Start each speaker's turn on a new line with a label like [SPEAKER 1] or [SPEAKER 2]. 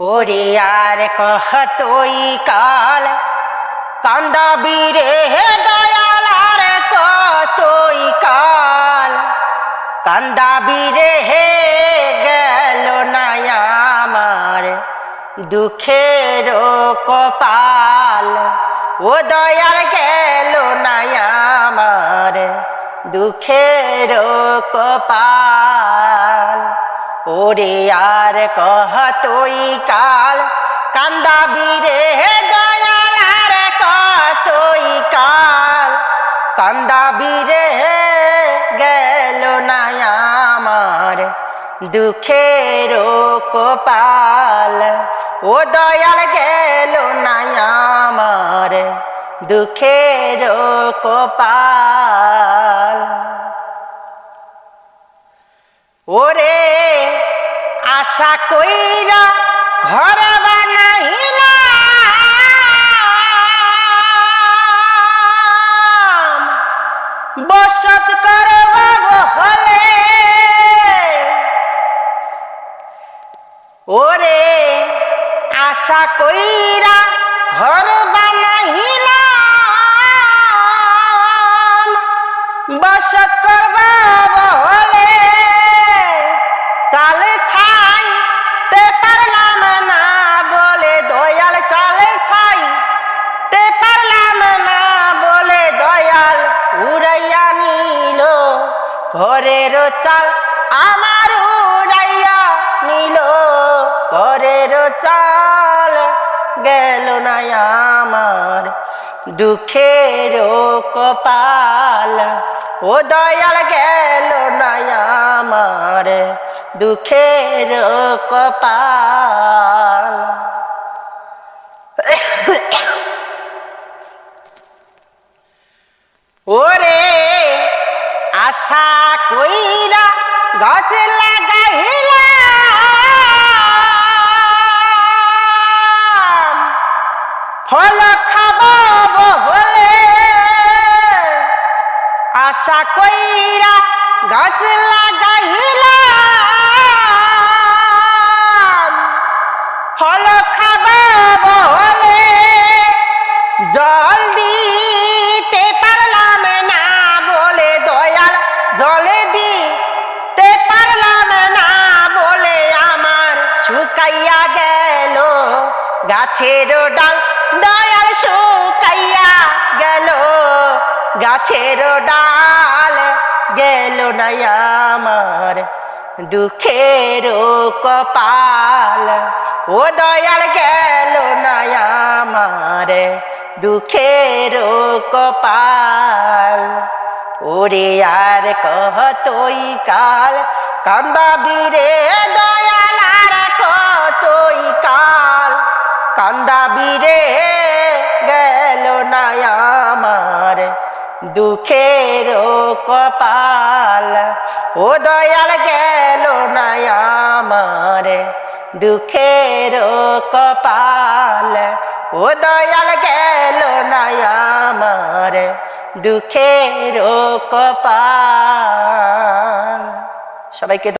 [SPEAKER 1] ওরে আর কহতই কাল। কান্দাবি রে দয়াল, আর কতই কাল। কান্দাবি রে হে গেল না আমার দুঃখের কপাল। ও দয়াল গেল না আমার দুঃখের কপাল। ওরে আর কহতই কাল কান্দাবি রে দয়াল, আর কতই কাল। কান্দাবি রে গেল না আমার দুঃখের কপাল। ও দয়াল গেল না আমার দুঃখের কপাল। ওরে আশা কইরা ঘর বসত করব হলে। ওরে আশা কইরা ঘর বসত করব হলে। চাল আমার উড়াইয়া নিল, ঘরের চাল গেল না আমার দুঃখের কপাল। ও দয়াল গেল না আমার দুঃখের কপাল। ওরে আশা কইরা গাছ লাগাইলাম ফল খাব বলে আশা কইরা গাছ লাগাইলাম গাছের ডাল, দয়াল শুকাইয়া গেল। গাছের ডাল গেল না আমার দুঃখের কপাল। ও দয়াল গেল না আমার দুঃখের কপাল। ওরে আর কহতই কাল কান্দাবি রে দয়াল কান্দাবি রে গেল আমার দুঃখের কপাল। ও দয়াল গেল আমার দুঃখের কপাল। ও দয়াল গেল আমার দুঃখের কপাল। সবাইকে